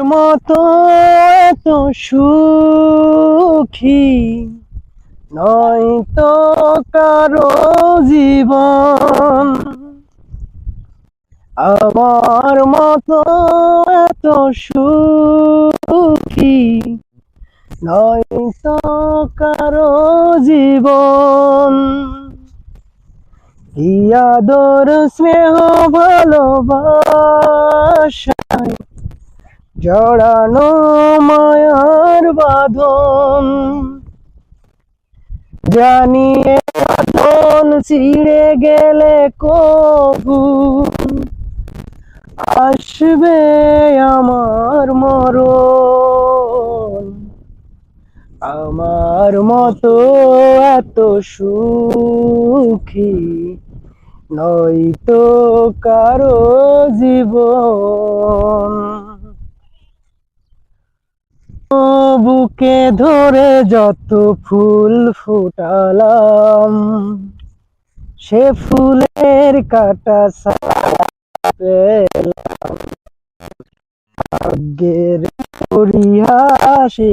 মতো এত সুখী। নয়তো কারও জীবন। আমার মতো এত সুখী। নয়তো কারও জীবন। কি আদর, স্নেহ ভালোবাসায় জড়ানো মায়ার বাঁধন। জানিয়ে বাঁধন ছিঁড়ে গেলে কবু। আসবে আমার মরণ। আমার মতো এত সুখী নয়তো কারও জীবন। বুকে ধরে যত ফুল ফুটালাম সে ফুলের কাটা পেলাম ভাগ্যের পরিহাসে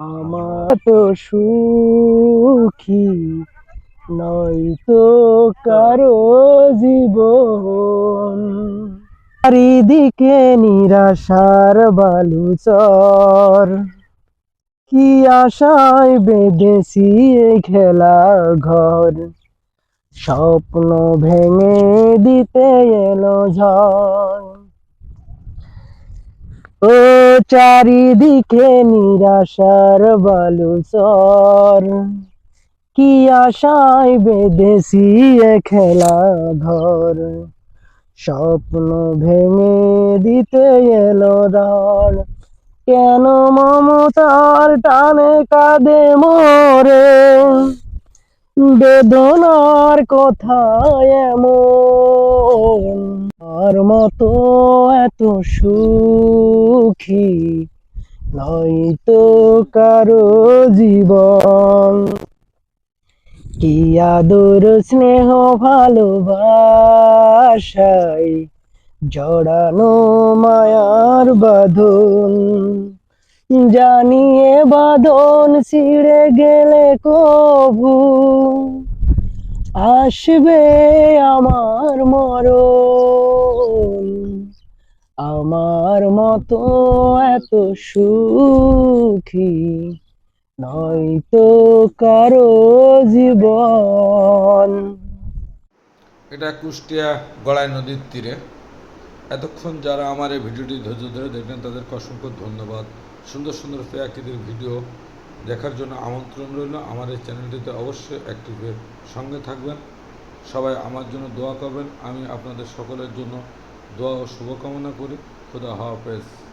আমার তো সুখী নয়তো কারও জীবন। চারিদিকে নিরাশার বালুচর। কি আশায় এই খেলা ঘর। স্বপ্ন ভেঙে দিতে এলো ঝড়। চারিদিকে নিরাশার বালুচর। কি আশায় বেঁধেছি এ খেলা ঘর। স্বপ্ন ভেঙে দিতে এলো ধর কেন মমতার টানে কাঁদে মোরে? বেদনার কথা এমন। আর মতো এত সুখী নয়তো কারও জীবন? কি আদর, স্নেহ ভালোবাসায় জড়ানো মায়ার বাঁধন? জানিয়ে বাঁধন ছিঁড়ে গেলে কবু? আসবে আমার মরণ? আমার মতো এত সুখী নয়তো কারও জীবন। এটা কুষ্টিয়া গড়াই নদীর তীরে। এতক্ষণ যারা আমার এই ভিডিওটি ধৈর্য ধরে দেখলেন, তাদেরকে অসংখ্য ধন্যবাদ। সুন্দর সুন্দর পেয়াকিদের ভিডিও দেখার জন্য আমন্ত্রণ রইল। আমার এই চ্যানেলটিতে অবশ্যই অ্যাক্টিভ সঙ্গে থাকবেন। সবাই আমার জন্য দোয়া করবেন। আমি আপনাদের সকলের জন্য দোয়া ও শুভকামনা করি। খুদা হাফেজ।